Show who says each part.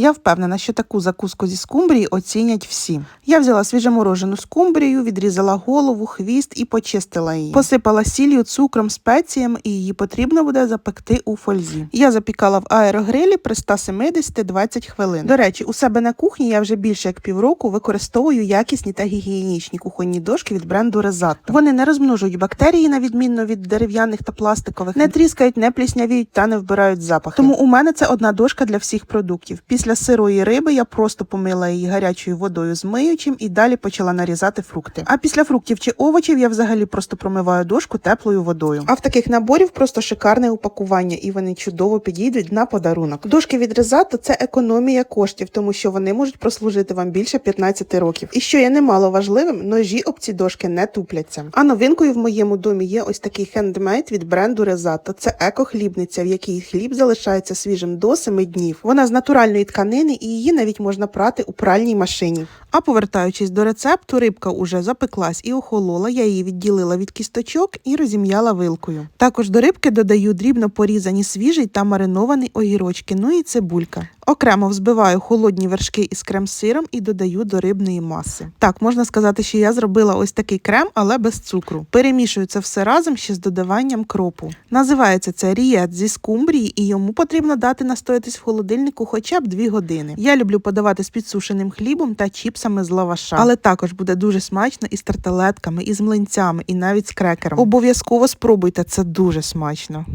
Speaker 1: Я впевнена, що таку закуску зі скумбрії оцінять всі. Я взяла свіжоморожену скумбрію, відрізала голову, хвіст і почистила її. Посипала сіллю, цукром, спеціями, і її потрібно буде запекти у фользі. Я запікала в аерогрилі при 170-20 хвилин. До речі, у себе на кухні я вже більше як півроку використовую якісні та гігієнічні кухонні дошки від бренду Резатто. Вони не розмножують бактерії на відмінно від дерев'яних та пластикових, не тріскають, не пліснявіють та не вбирають запахи. Тому у мене це одна дошка для всіх продуктів. Після сирої риби я просто помила її гарячою водою з миючим і далі почала нарізати фрукти. А після фруктів чи овочів я взагалі просто промиваю дошку теплою водою. А в таких наборів просто шикарне упакування, і вони чудово підійдуть на подарунок. Дошки від Резато – це економія коштів, тому що вони можуть прослужити вам більше 15 років. І що є немало важливим, ножі об ці дошки не тупляться. А новинкою в моєму домі є ось такий хендмейд від бренду Резато. Це еко-хлібниця, в якій хліб залишається свіжим до 7 днів. Вона з натуральної тканини і її навіть можна прати у пральній машині. А повертаючись до рецепту, рибка уже запеклась і охолола. Я її відділила від кісточок і розім'яла вилкою. Також до рибки додаю дрібно порізані свіжий та маринований огірочки, ну і цибулька. Окремо взбиваю холодні вершки із крем-сиром і додаю до рибної маси. Так, можна сказати, що я зробила ось такий крем, але без цукру. Перемішую це все разом ще з додаванням кропу. Називається це рієт зі скумбрії, і йому потрібно дати настоятись в холодильнику хоча б 2 години. Я люблю подавати з підсушеним хлібом та чіпсами з лаваша, але також буде дуже смачно із тарталетками, із млинцями, і навіть з крекером. Обов'язково спробуйте, це дуже смачно.